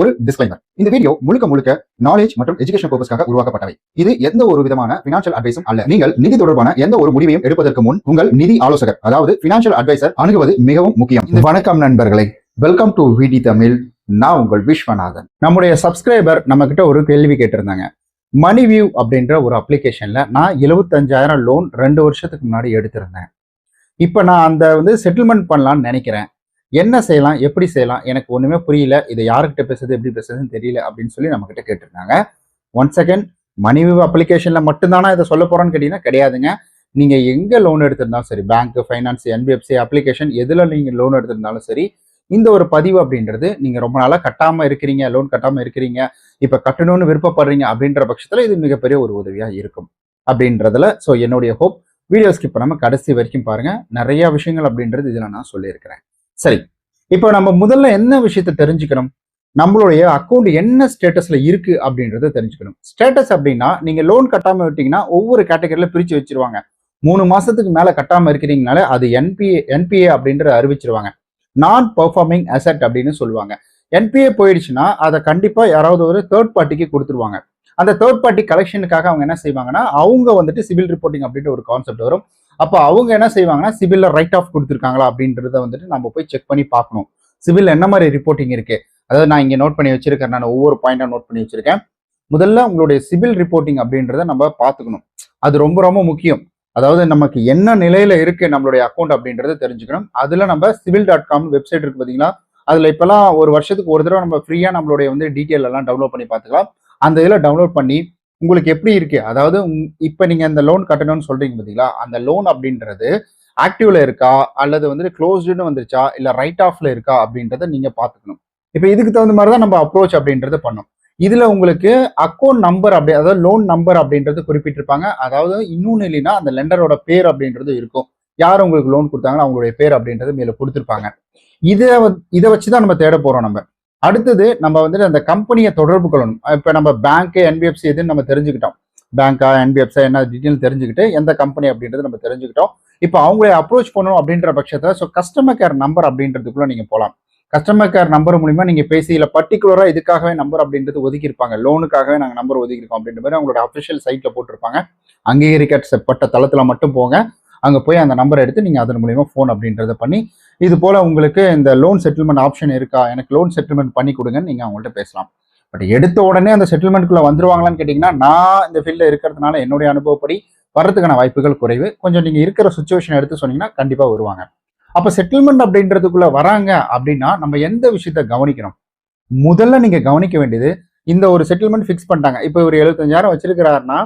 ஒரு டிஸ்க்ளைமர் இந்த வீடியோ முழுக்க முழுக்க நாலேஜ் மற்றும் எஜுகேஷன் பர்பஸ்க்காக உருவாக்கப்பட்டவை. இது எந்த ஒரு விதமான பினான்சியல் அட்வைஸும் அல்ல. நீங்கள் நிதி தொடர்பான எந்த ஒரு முடிவையும் எடுப்பதற்கு முன் உங்கள் நிதி ஆலோசகர் அதாவது பினான்சியல் அட்வைசர் அணுகுவது மிகவும் முக்கியம். வணக்கம் நண்பர்களே. வெல்கம் டு விடி தமிழ் நான் உங்கள் விஸ்வநாதன். நம்முடைய சப்ஸ்கிரைபர் நம்ம கிட்ட ஒரு கேள்வி கேட்டிருந்தாங்க. மணி வியூ அப்படின்ற ஒரு அப்ளிகேஷன்ல நான் எழுபத்தஞ்சாயிரம் லோன் ரெண்டு வருஷத்துக்கு முன்னாடி எடுத்திருந்தேன். இப்போ நான் அந்த வந்து செட்டில்மெண்ட் பண்ணலாம்னு நினைக்கிறேன். என்ன செய்யலாம் எப்படி செய்யலாம் எனக்கு ஒன்றுமே புரியல இதை யாருக்கிட்ட பேசுறது எப்படி பேசுறதுன்னு தெரியல அப்படின்னு சொல்லி நம்மக்கிட்ட கேட்டிருக்காங்க கேட்டிருந்தாங்க. ஒன் செகண்ட் மணி அப்ளிகேஷனில் மட்டும்தானா இதை சொல்ல போகிறோன்னு கேட்டிங்கன்னா கிடையாதுங்க. நீங்கள் எங்கே லோன் எடுத்திருந்தாலும் சரி பேங்க் ஃபைனான்ஸ் என்பிஎஃப்சி அப்ளிகேஷன் எதில் நீங்கள் லோன் எடுத்திருந்தாலும் சரி இந்த ஒரு பதிவு அப்படின்றது நீங்கள் ரொம்ப நாளாக கட்டாமல் இருக்கிறீங்க லோன் கட்டாமல் இருக்கிறீங்க இப்போ கட்டணும்னு விருப்பப்படுறீங்க அப்படின்ற பட்சத்தில் இது மிகப்பெரிய ஒரு உதவியாக இருக்கும் அப்படின்றதுல. ஸோ என்னுடைய ஹோப் வீடியோ ஸ்கிப் பண்ணாமல் கடைசி வரைக்கும் பாருங்கள் நிறைய விஷயங்கள் அப்படின்றது இதில் நான் சொல்லியிருக்கிறேன். சரி. இப்போ நம்ம முதல்ல என்ன விஷயத்த தெரிஞ்சுக்கணும்? நம்மளுடைய அக்கௌண்ட் என்ன ஸ்டேட்டஸ்ல இருக்கு அப்படின்றத தெரிஞ்சுக்கணும். ஸ்டேட்டஸ் அப்படின்னா நீங்க லோன் கட்டாம விட்டீங்கன்னா ஒவ்வொரு கேட்டகரியில பிரிச்சு வச்சிருவாங்க. மூணு மாசத்துக்கு மேல கட்டாம இருக்கிறீங்கனால அது என்பிஏ என்பிஏ அப்படின்றத அறிவிச்சிருவாங்க. நான் பர்ஃபார்மிங் அசட் அப்படின்னு சொல்லுவாங்க. என்பிஏ போயிடுச்சுன்னா அதை கண்டிப்பா யாராவது ஒரு தேர்ட் பார்ட்டிக்கு கொடுத்துருவாங்க. அந்த தேர்ட் பார்ட்டி கலெக்ஷனுக்காக அவங்க என்ன செய்வாங்கன்னா அவங்க வந்துட்டு சிவில் ரிப்போர்ட்டிங் அப்படின்ற ஒரு கான்செப்ட் வரும். அப்போ அவங்க என்ன செய்வாங்கன்னா சிவில்ல ரைட் ஆஃப் கொடுத்துருக்காங்களா அப்படின்றத வந்துட்டு நம்ம போய் செக் பண்ணி பார்க்கணும். சிவில் என்ன மாதிரி ரிப்போர்ட்டிங் இருக்கு? அதாவது நான் இங்கே நோட் பண்ணி வச்சிருக்கேன் நான் ஒவ்வொரு பாயிண்டாக நோட் பண்ணி வச்சிருக்கேன். முதல்ல உங்களுடைய சிவில் ரிப்போர்ட்டிங் அப்படின்றத நம்ம பார்த்துக்கணும். அது ரொம்ப ரொம்ப முக்கியம். அதாவது நமக்கு என்ன நிலையில இருக்கு நம்மளுடைய அக்கௌண்ட் அப்படின்றத தெரிஞ்சுக்கணும். அதுல நம்ம சிவில் டாட் காம் வெப்சைட் இருக்கு பாத்தீங்களா? அதுல இப்பெல்லாம் ஒரு வருஷத்துக்கு ஒரு தடவை நம்ம ஃப்ரீயா நம்மளுடைய வந்து டீட்டெயில் எல்லாம் டவுன்லோட் பண்ணி பார்த்துக்கலாம். அந்த இதில் டவுன்லோட் பண்ணி உங்களுக்கு எப்படி இருக்கு? அதாவது உங்- நீங்க அந்த லோன் கட்டணும்னு சொல்றீங்க பாத்தீங்களா? அந்த லோன் அப்படின்றது ஆக்டிவ்ல இருக்கா? அல்லது வந்து க்ளோஸ்டுன்னு வந்துருச்சா? இல்ல ரைட் ஆஃப்ல இருக்கா? அப்படின்றத நீங்க பாத்துக்கணும் இப்போ இதுக்கு தகுந்த மாதிரி தான் நம்ம அப்ரோச் அப்படின்றத பண்ணோம் இதுல உங்களுக்கு அக்கௌண்ட் நம்பர் அப்படி அதாவது லோன் நம்பர் அப்படின்றது குறிப்பிட்டிருப்பாங்க. அதாவது இன்னொன்று இல்லைன்னா அந்த லெண்டரோட பேர் அப்படின்றது இருக்கும். யார் உங்களுக்கு லோன் கொடுத்தாங்களோ அவங்களுடைய பேர் அப்படின்றது மேல கொடுத்துருப்பாங்க. இதை வ- இதை வச்சு தான் நம்ம தேட போறோம் நம்ம. அடுத்தது நம்ம வந்துட்டு அந்த கம்பெனியை தொடர்பு கொள்ளணும். இப்போ நம்ம பேங்க்கு என்பிஎஃப்சி எதுன்னு நம்ம தெரிஞ்சுக்கிட்டோம். பேங்க்கா என்பிஎஃப்சி என்ன டீட்டெயில் தெரிஞ்சுக்கிட்டு எந்த கம்பெனி அப்படின்றது நம்ம தெரிஞ்சுக்கிட்டோம். இப்போ அவங்களே அப்ரோச் பண்ணணும் அப்படின்ற பட்சத்தில் ஸோ கஸ்டமர் கேர் நம்பர் அப்படின்றதுக்குள்ளே நீங்கள் போகலாம் கஸ்டமர் கேர் நம்பர் மூலிமா நீங்கள் பேசி இல்லை பர்டிகுலராக இதுக்காகவே நம்பர் அப்படின்றது ஒதுக்கியிருப்பாங்க. லோனுக்காகவே நாங்கள் நம்பர் ஒதுக்கியிருக்கோம் அப்படின்ற மாதிரி அவங்களோட அஃபிஷியல் சைட்டில் போட்டிருப்பாங்க. அங்கீகரிக்கப்பட்ட தளத்தில் மட்டும் போங்க. அங்கே போய் அந்த நம்பர் எடுத்து நீங்கள் அதன் மூலிமா ஃபோன் அப்படின்றத பண்ணி இது போல உங்களுக்கு இந்த லோன் செட்டில்மெண்ட் ஆப்ஷன் இருக்கா? எனக்கு லோன் செட்டில்மெண்ட் பண்ணி கொடுங்கன்னு நீங்க அவங்கள்ட்ட பேசலாம். பட் எடுத்த உடனே அந்த செட்டில்மெண்ட்குள்ள வந்துருவாங்களான்னு கேட்டிங்கன்னா நான் இந்த ஃபீல்டில் இருக்கிறதுனால என்னுடைய அனுபவப்படி வர்றதுக்கான வாய்ப்புகள் குறைவு. கொஞ்சம் நீங்க இருக்கிற சுச்சுவேஷன் எடுத்து சொன்னீங்கன்னா கண்டிப்பா வருவாங்க. அப்போ செட்டில்மெண்ட் அப்படின்றதுக்குள்ள வராங்க அப்படின்னா நம்ம எந்த விஷயத்த கவனிக்கணும் முதல்ல நீங்க கவனிக்க வேண்டியது இந்த ஒரு செட்டில்மெண்ட் ஃபிக்ஸ் பண்ணிட்டாங்க. இப்போ ஒரு எழுபத்தஞ்சாயிரம் வச்சிருக்கிறாருன்னா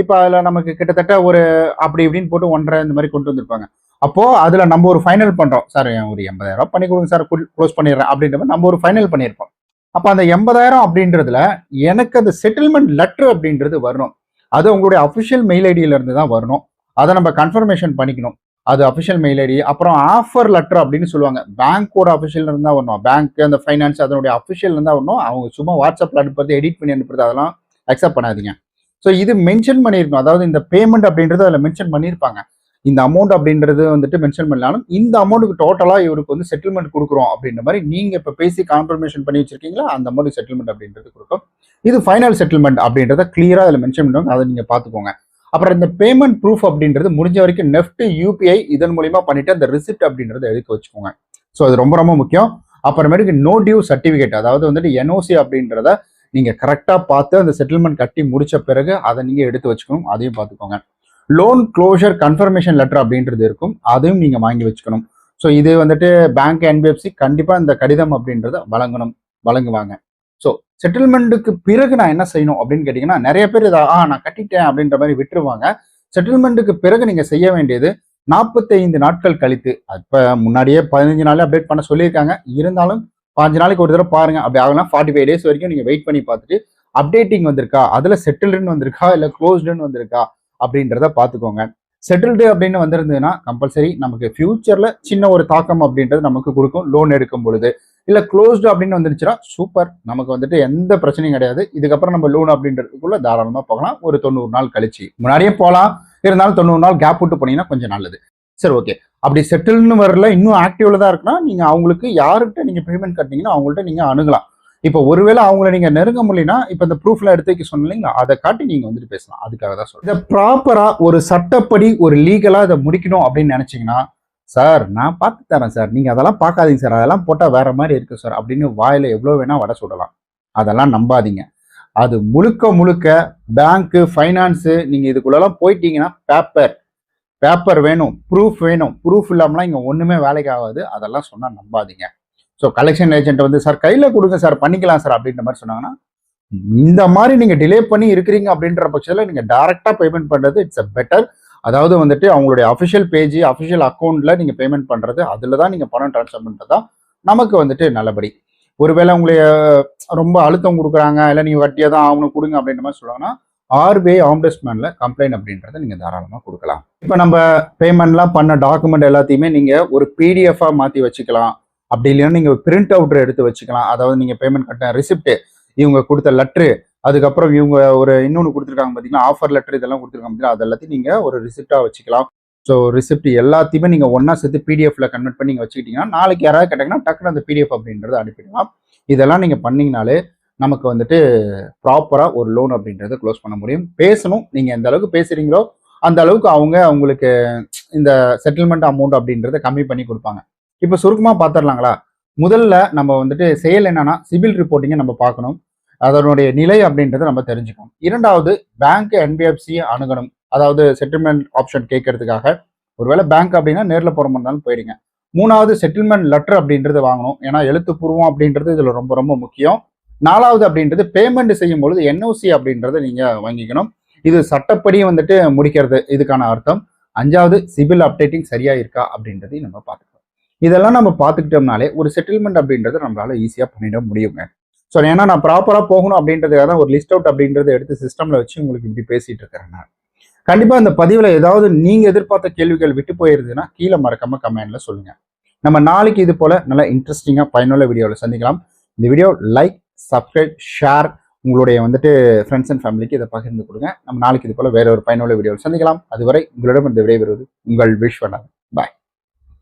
இப்போ அதில் நமக்கு கிட்டத்தட்ட ஒரு அப்படி இப்படின்னு போட்டு ஒன்றரை இந்த மாதிரி கொண்டு வந்திருப்பாங்க. அப்போது அதில் நம்ம ஒரு ஃபைனல் பண்ணுறோம் சார் ஒரு எண்பதாயிரம் ரூபாய் பண்ணி கொடுங்க சார் க்ளோஸ் பண்ணிடுறேன். அப்படின்ற மாதிரி நம்ம ஒரு ஃபைனல் பண்ணியிருப்போம். அப்போ அந்த எண்பதாயிரம் அப்படின்றதுல எனக்கு அந்த செட்டில்மெண்ட் லெட்ரு அப்படின்றது வரணும். அது உங்களுடைய அஃபிஷியல் மெயில் ஐடியிலேருந்து தான் வரணும். அதை நம்ம கன்ஃபர்மேஷன் பண்ணிக்கணும். அது அஃபிஷியல் மெயில் ஐடி அப்புறம் ஆஃபர் லெட்டர் அப்படின்னு சொல்லுவாங்க. பேங்க்கோட அஃபிஷியல் இருந்தால் வரணும். பேங்க் அந்த ஃபைனான்ஸ் அதனுடைய அஃபிஷியல் இருந்தால் வரணும். அவங்க சும்மா வாட்ஸ்அப்பில் அனுப்புறது எடிட் பண்ணி அனுப்புறது அதெல்லாம் அக்செப்ட் பண்ணாதீங்க. ஸோ இது மென்ஷன் பண்ணியிருக்கணும். அதாவது இந்த பேமெண்ட் அப்படின்றது அதில் மென்ஷன் பண்ணியிருப்பாங்க. இந்த அமௌண்ட் அப்படின்றது வந்துட்டு மென்ஷன் பண்ணாலும் இந்த அமௌண்ட்டுக்கு டோட்டலாக இவருக்கு வந்து செட்டில்மெண்ட் கொடுக்குறோம் அப்படின்ற மாதிரி நீங்கள் இப்போ பேசி கான்ஃபர்மேஷன் பண்ணி வச்சிருக்கீங்களா? அந்த அமௌண்ட் செட்டில்மெண்ட் அப்படின்றது கொடுக்கும் இது ஃபைனல் செட்டில்மெண்ட் அப்படின்றத கிளியராக அதில் மென்ஷன் பண்ணுவாங்க அதை நீங்கள் பார்த்துக்கோங்க. அப்புறம் இந்த பேமெண்ட் ப்ரூஃப் அப்படின்றது முடிஞ்ச வரைக்கும் நெஃப்ட் யூபிஐ இதன் மூலியமா பண்ணிட்டு அந்த ரிசிப்ட் அப்படின்றத எடுத்து வச்சுக்கோங்க. ஸோ அது ரொம்ப ரொம்ப முக்கியம். அப்புறமேட்டுக்கு நோ டியூ சர்டிஃபிகேட் அதாவது வந்துட்டு என்ஓசி அப்படின்றத நீங்கள் கரெக்டாக பார்த்து அந்த செட்டில்மெண்ட் கட்டி முடிச்ச பிறகு அதை நீங்கள் எடுத்து வச்சுக்கணும். அதையும் பார்த்துக்கோங்க. லோன் க்ளோஷர் கன்ஃபர்மேஷன் லெட்டர் அப்படின்றது இருக்கும். அதையும் நீங்கள் வாங்கி வச்சுக்கணும். ஸோ இது வந்துட்டு பேங்க் என்பிஎஃப்சி கண்டிப்பாக இந்த கடிதம் அப்படின்றத வழங்கணும் வழங்குவாங்க. ஸோ செட்டில்மெண்ட்டுக்கு பிறகு நான் என்ன செய்யணும் அப்படின்னு கேட்டிங்கன்னா நிறைய பேர் இதை ஆ நான் கட்டிட்டேன் அப்படின்ற மாதிரி விட்டுருவாங்க. செட்டில்மெண்ட்டுக்கு பிறகு நீங்கள் செய்ய வேண்டியது நாற்பத்தைந்து நாட்கள் கழித்து. இப்போ முன்னாடியே பதினஞ்சு நாளே அப்டேட் பண்ண சொல்லியிருக்காங்க. இருந்தாலும் பாஞ்சு நாளைக்கு ஒரு தடவை பாருங்க. அப்படி ஆகலாம் ஃபார்ட்டி ஃபைவ் டேஸ் வரைக்கும் நீங்கள் வெயிட் பண்ணி பார்த்துட்டு அப்டேட்டிங் வந்திருக்கா? அதில் செட்டில்டுன்னு வந்திருக்கா? இல்லை க்ளோஸ்டுன்னு வந்திருக்கா? அப்படின்றத பார்த்துக்கோங்க. செட்டில்டு அப்படின்னு வந்திருந்ததுன்னா கம்பல்சரி நமக்கு ஃபியூச்சரில் சின்ன ஒரு தாக்கம் அப்படின்றது நமக்கு கொடுக்கும் லோன் எடுக்கும் பொழுது. இல்லை க்ளோஸ்டு அப்படின்னு வந்துருச்சுன்னா சூப்பர் நமக்கு வந்துட்டு எந்த பிரச்சனையும் கிடையாது. இதுக்கப்புறம் நம்ம லோன் அப்படின்றதுக்குள்ள தாராளமாக போகலாம். ஒரு தொண்ணூறு நாள் கழிச்சு. முன்னாடியே போகலாம். இருந்தாலும் தொண்ணூறு நாள் கேப் விட்டு போனீங்கன்னா கொஞ்சம் நல்லது. சரி ஓகே அப்படி செட்டில்னு வரல இன்னும் ஆக்டிவ்ல தான் இருக்குன்னா நீங்கள் அவங்களுக்கு யார்கிட்ட நீங்கள் பேமெண்ட் கட்டினீங்கன்னா அவங்கள்ட்ட நீங்கள் அணுகலாம். இப்போ ஒருவேளை அவங்கள நீங்க நெருங்க முடியலனா இப்போ இந்த ப்ரூஃப்ல எடுத்து வைக்க சொன்னீங்களா? அதை காட்டி நீங்க வந்துட்டு பேசலாம். அதுக்காக தான் சொல்றேன். இதை ப்ராப்பரா ஒரு சட்டப்படி ஒரு லீகலா இதை முடிக்கணும் அப்படின்னு நினைச்சீங்கன்னா சார் நான் பார்த்து தரேன் சார். நீங்க அதெல்லாம் பார்க்காதீங்க சார். அதெல்லாம் போட்டா வேற மாதிரி இருக்கு சார். அப்படின்னு வாயில எவ்வளவு வேணா வட சொல்லலாம் அதெல்லாம் நம்பாதீங்க. அது முழுக்க முழுக்க பேங்க்கு ஃபைனான்ஸு நீங்கள் இதுக்குள்ளெல்லாம் போயிட்டீங்கன்னா பேப்பர் பேப்பர் வேணும். ப்ரூஃப் வேணும். ப்ரூஃப் இல்லாமலாம் இங்கே ஒன்றுமே வேலைக்கு ஆகாது. அதெல்லாம் சொன்னால் நம்பாதீங்க. ஸோ கலெக்ஷன் ஏஜென்ட் வந்து சார் கையில் கொடுங்க சார் பண்ணிக்கலாம் சார் அப்படின்ற மாதிரி சொன்னாங்கன்னா இந்த மாதிரி நீங்கள் டிலே பண்ணி இருக்கிறீங்க அப்படின்ற பட்சத்தில் நீங்கள் டேரெக்டாக பேமெண்ட் பண்ணுறது இட்ஸ் அ பெட்டர் அதாவது வந்துட்டு அவங்களுடைய அஃபிஷியல் பேஜ் அஃபிஷியல் அக்கௌண்ட்டில் நீங்கள் பேமெண்ட் பண்ணுறது அதில் தான் நீங்கள் பணம் ட்ரான்ஸ்ஃபர் பண்ணுறது தான் நமக்கு வந்துட்டு நல்லபடி. ஒருவேளை உங்களைய ரொம்ப அழுத்தம் கொடுக்குறாங்க இல்லை நீங்கள் வட்டியாக தான் அவனுக்கு கொடுங்க அப்படின்ற மாதிரி சொல்லுவாங்கன்னா ஆர்பிஐ ஆம்பஸ்மேனில் கம்ப்ளைண்ட் அப்படின்றத நீங்கள் தாராளமாக கொடுக்கலாம். இப்போ நம்ம பேமெண்ட்லாம் பண்ண டாக்குமெண்ட் எல்லாத்தையுமே நீங்கள் ஒரு பிடிஎஃபாக மாற்றி வச்சுக்கலாம். அப்படி இல்லைன்னா நீங்கள் பிரிண்ட் அவுட்ரு எடுத்து வச்சுக்கலாம். அதாவது நீங்கள் பேமெண்ட் கட்ட ரிசிப்ட் இவங்க கொடுத்த லெட்ரு அதுக்கப்புறம் இவங்க ஒரு இன்னொன்று கொடுத்துருக்காங்க பார்த்தீங்கன்னா ஆஃபர் லெட்டர் இதெல்லாம் கொடுத்துருக்காங்க பார்த்தீங்கன்னா அது எல்லாத்தையும் நீங்கள் ஒரு ரிசிப்டாக வச்சுக்கலாம். ஸோ ரிசிப்ட் எல்லாத்தையுமே நீங்கள் ஒன்றா சேர்த்து பிடிஎஃப்ல கன்வெர்ட் பண்ணி நீங்கள் வச்சுக்கிட்டீங்கன்னா நாளைக்கு யாராவது கேட்டாங்கன்னா டக்குனு அந்த பிடிஎஃப் அப்படின்றத அனுப்பிடலாம். இதெல்லாம் நீங்கள் பண்ணிங்கனாலே நமக்கு வந்துட்டு ப்ராப்பராக ஒரு லோன் அப்படின்றத க்ளோஸ் பண்ண முடியும். பேசணும். நீங்கள் எந்த அளவுக்கு பேசுகிறீங்களோ அந்த அளவுக்கு அவங்க அவங்களுக்கு இந்த செட்டில்மெண்ட் அமௌண்ட் அப்படின்றத கம்மி பண்ணி கொடுப்பாங்க. இப்போ சுருக்கமாக பார்த்துடலாங்களா முதல்ல நம்ம வந்துட்டு செயல் என்னன்னா சிவில் ரிப்போர்ட்டிங்கை நம்ம பார்க்கணும் அதனுடைய நிலை அப்படின்றத நம்ம தெரிஞ்சுக்கணும். இரண்டாவது பேங்க் என்பிஎஃப்சியை அணுகணும். அதாவது செட்டில்மெண்ட் ஆப்ஷன் கேட்கறதுக்காக. ஒருவேளை பேங்க் அப்படின்னா நேரில் போகிற மாதிரி இருந்தாலும் போயிடுங்க. மூணாவது செட்டில்மெண்ட் லெட்டர் அப்படின்றது வாங்கணும். ஏன்னா எழுத்துப்பூர்வம் அப்படின்றது இதில் ரொம்ப ரொம்ப முக்கியம். நாலாவது அப்படின்றது பேமெண்ட் செய்யும் பொழுது என்ஓசி அப்படின்றத நீங்கள் வாங்கிக்கணும். இது சட்டப்படி வந்துட்டு முடிக்கிறது. இதுக்கான அர்த்தம். அஞ்சாவது சிவில் அப்டேட்டிங் சரியா இருக்கா அப்படின்றதையும் நம்ம பார்த்துக்கலாம் இதெல்லாம் நம்ம பார்த்துக்கிட்டோம்னாலே ஒரு செட்டில்மெண்ட் அப்படின்றத நம்மளால ஈஸியாக பண்ணிட முடியுங்க. ஸோ ஏன்னா நான் ப்ராப்பராக போகணும் அப்படின்றதுக்காக தான் ஒரு லிஸ்ட் அவுட் அப்படின்றத எடுத்து சிஸ்டமில் வச்சு உங்களுக்கு இப்படி பேசிகிட்டு இருக்கிறேன் நான். கண்டிப்பாக அந்த பதிவில் ஏதாவது நீங்கள் எதிர்பார்த்த கேள்விகள் விட்டு போயிருந்ததுன்னா கீழே மறக்காம கமெண்ட்ல சொல்லுங்கள் நம்ம நாளைக்கு இது போல் நல்லா இன்ட்ரெஸ்டிங்காக பயனுள்ள வீடியோவில் சந்திக்கலாம். இந்த வீடியோ லைக் சப்ஸ்கிரைப் ஷேர் உங்களுடைய வந்துட்டு ஃப்ரெண்ட்ஸ் அண்ட் ஃபேமிலிக்கு இதை பகிர்ந்து கொடுங்க. நம்ம நாளைக்கு இது போல் வேற ஒரு பயனுள்ள வீடியோவில் சந்திக்கலாம். அதுவரை உங்களிடம் இந்த விடைபெறுவது உங்கள் விஷ்வநாதன் பாய்